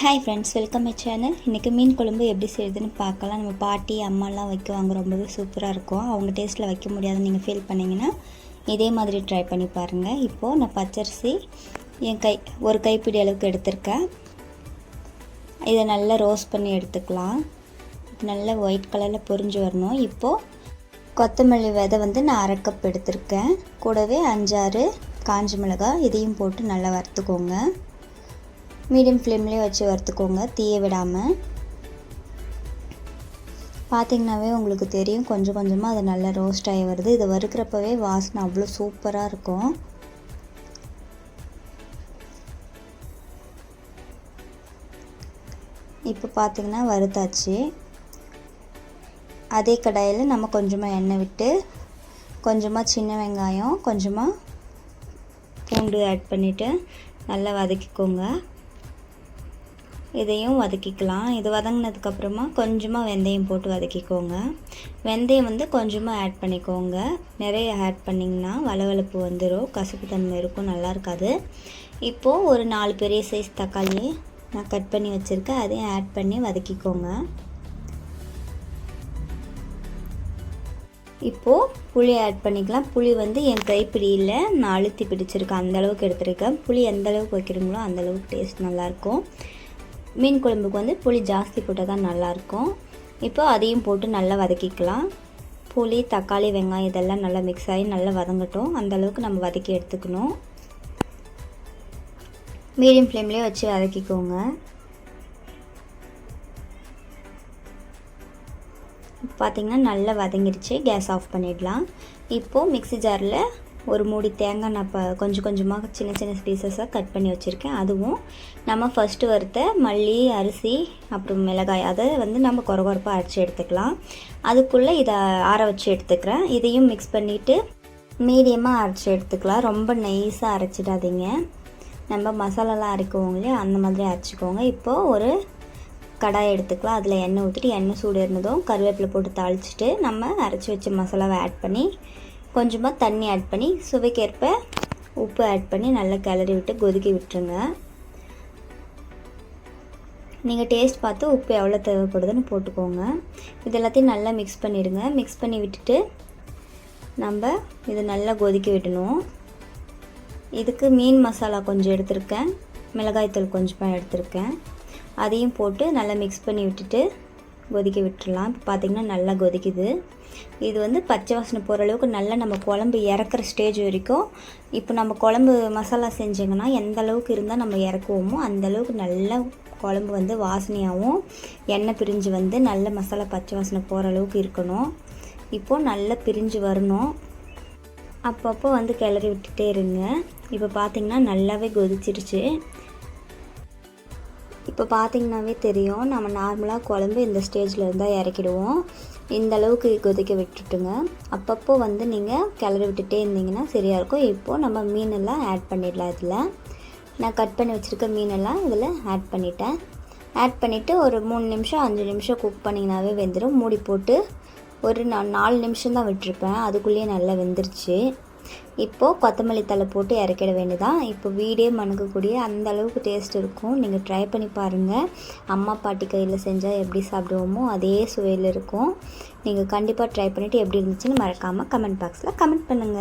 Hi friends welcome my channel இன்றைக்கி மீன் குழம்பு எப்படி செய்யுதுன்னு பார்க்கலாம். நம்ம பாட்டி அம்மாலாம் வைக்குவாங்க ரொம்பவே சூப்பராக இருக்கும். அவங்க டேஸ்ட்டில் வைக்க முடியாதுன்னு நீங்கள் ஃபீல் பண்ணிங்கன்னா இதே மாதிரி ட்ரை பண்ணி பாருங்கள் இப்போது நான் பச்சரிசி என் கை ஒரு கைப்பிடி அளவுக்கு எடுத்திருக்கேன். இதை நல்லா ரோஸ்ட் பண்ணி எடுத்துக்கலாம். நல்லா ஒயிட் கலரில் பொறிஞ்சு வரணும். இப்போது கொத்தமல்லி விதை வந்து நான் அரை கப் எடுத்திருக்கேன். கூடவே அஞ்சாறு காஞ்ச மிளகாய் இதையும் போட்டு நல்லா வறுத்துக்கோங்க. மீடியம் ஃப்ளேம்லேயே வச்சு வறுத்துக்கோங்க. தீய விடாமல் பார்த்திங்கனாவே உங்களுக்கு தெரியும். கொஞ்சம் கொஞ்சமாக அது நல்லா ரோஸ்ட் ஆகி வருது. இது வறுக்கிறப்பவே வாசனை அவ்வளோ சூப்பராக இருக்கும். இப்போ பார்த்திங்கன்னா வறுத்தாச்சு. அதே கடாயில் நம்ம கொஞ்சமாக எண்ணெய் விட்டு கொஞ்சமாக சின்ன வெங்காயம் கொஞ்சமாக பூண்டு ஆட் பண்ணிவிட்டு நல்லா வதக்கிக்கோங்க. இதையும் வதக்கிக்கலாம். இது வதங்கினதுக்கப்புறமா கொஞ்சமாக வெந்தயம் போட்டு வதக்கிக்கோங்க. வெந்தயம் வந்து கொஞ்சமாக ஆட் பண்ணிக்கோங்க. நிறைய ஆட் பண்ணிங்கன்னா வளவளப்பு வந்துடும் கசப்பு தன்மை இருக்கும். நல்லா இருக்காது. இப்போது ஒரு நாலு பெரிய சைஸ் தக்காளி நான் கட் பண்ணி வச்சுருக்கேன். அதையும் ஆட் பண்ணி வதக்கிக்கோங்க. இப்போது புளி ஆட் பண்ணிக்கலாம். புளி வந்து என் கைப்பிடியில் நான் அழுத்தி பிடிச்சிருக்கேன். அந்தளவுக்கு எடுத்துருக்கேன். புளி எந்த அளவுக்கு வைக்கிறீங்களோ அந்தளவுக்கு டேஸ்ட் நல்லாயிருக்கும் மீன் குழம்புக்கு வந்து புளி ஜாஸ்தி போட்டால் தான் நல்லாயிருக்கும். இப்போ அதையும் போட்டு நல்லா வதக்கிக்கலாம். புளி தக்காளி வெங்காயம் இதெல்லாம் நல்லா மிக்ஸ் ஆகி நல்லா வதங்கட்டும். அந்தளவுக்கு நம்ம வதக்கி எடுத்துக்கணும். மீடியம் ஃப்ளேம்லேயே வச்சு வதக்கிக்கோங்க. பார்த்திங்கன்னா நல்லா வதங்கிடுச்சு கேஸ் ஆஃப் பண்ணிடலாம். இப்போது மிக்சி ஜாரில் ஒரு மூடி தேங்காய் நான் இப்போ கொஞ்சம் கொஞ்சமாக சின்ன சின்ன பீசஸாக கட் பண்ணி வச்சுருக்கேன். அதுவும் நம்ம ஃபஸ்ட்டு வறுத்த மல்லி அரிசி அப்புறம் மிளகாய் அதை வந்து நம்ம குறகுறப்பாக அரைச்சி எடுத்துக்கலாம். அதுக்குள்ளே இதை ஆற வச்சு எடுத்துக்கிறேன். இதையும் மிக்ஸ் பண்ணிவிட்டு மீடியமாக அரைச்சி எடுத்துக்கலாம். ரொம்ப நைஸாக அரைச்சிடாதீங்க. நம்ம மசாலாலாம் அரைக்குவோம் இல்லையா? அந்த மாதிரி அரைச்சிக்கோங்க. இப்போது ஒரு கடாய் எடுத்துக்கலாம். அதில் எண்ணெய் ஊற்றிட்டு எண்ணெய் சூடு இருந்ததும் கருவேப்பிலை போட்டு தாளிச்சிட்டு நம்ம அரைச்சி வச்ச மசாலாவை ஆட் பண்ணி கொஞ்சமாக தண்ணி ஆட் பண்ணி சுவைக்கேற்ப உப்பு ஆட் பண்ணி நல்லா கிளறி விட்டு கொதிக்க விட்டுருங்க. நீங்கள் டேஸ்ட் பார்த்து உப்பு எவ்வளோ தேவைப்படுதுன்னு போட்டுக்கோங்க. இது எல்லாத்தையும் நல்லா மிக்ஸ் பண்ணிவிடுங்க மிக்ஸ் பண்ணி விட்டுட்டு நம்ம இது நல்லா கொதிக்க விடணும். இதுக்கு மீன் மசாலா கொஞ்சம் எடுத்திருக்கேன். மிளகாய்த்தூள் கொஞ்சமாக எடுத்திருக்கேன். அதையும் போட்டு நல்லா மிக்ஸ் பண்ணி விட்டுட்டு கொதிக்க விட்டுடலாம். இப்போ பார்த்திங்கன்னா நல்லா கொதிக்குது. இது வந்து பச்சை வாசனை போகிற அளவுக்கு நல்லா நம்ம குழம்பு இறக்குற ஸ்டேஜ் வரைக்கும் இப்போ நம்ம குழம்பு மசாலா செஞ்சிங்கன்னா எந்த அளவுக்கு இருந்தால் நம்ம இறக்குவோமோ அந்த அளவுக்கு நல்லா குழம்பு வந்து வாசனையாகவும் எண்ணெய் பிரிஞ்சு வந்து நல்ல மசாலா பச்சை வாசனை போகிற அளவுக்கு இருக்கணும். இப்போது நல்லா பிரிஞ்சு வரணும். அப்பப்போ வந்து கிளறி விட்டுட்டே இருங்க. இப்போ பார்த்திங்கன்னா நல்லாவே கொதிச்சிருச்சு. இப்போ பார்த்திங்கனாவே தெரியும். நம்ம நார்மலாக குழம்பு இந்த ஸ்டேஜில் இருந்தால் இறக்கிடுவோம். இந்த அளவுக்கு கொதிக்க விட்டுட்டுங்க. அப்பப்போ வந்து நீங்கள் கிளறி விட்டுட்டே இருந்தீங்கன்னா சரியாக இருக்கும். இப்போது நம்ம மீனெல்லாம் ஆட் பண்ணிடலாம் இதில். நான் கட் பண்ணி வச்சுருக்க மீனெல்லாம் இதில் ஆட் பண்ணிட்டேன். ஆட் பண்ணிவிட்டு ஒரு மூணு நிமிஷம் அஞ்சு நிமிஷம் குக் பண்ணிங்கனாவே வெந்துடும் மூடி போட்டு ஒரு நான் நாலு நிமிஷம் தான் விட்டுருப்பேன். அதுக்குள்ளேயே நல்லா வெந்துருச்சு. இப்போது கொத்தமல்லி தலை போட்டு இறக்கிட வேண்டியதான் இப்போ வீடே மணக்கக்கூடிய அந்த அளவுக்கு டேஸ்ட் இருக்கும். நீங்கள் ட்ரை பண்ணி பாருங்கள் அம்மா பாட்டி கையில் செஞ்சால் எப்படி சாப்பிடுவோமோ அதே சுவையில் இருக்கும். நீங்கள் கண்டிப்பாக ட்ரை பண்ணிவிட்டு எப்படி இருந்துச்சுன்னு மறக்காமல் கமெண்ட் பாக்ஸில் கமெண்ட் பண்ணுங்கள்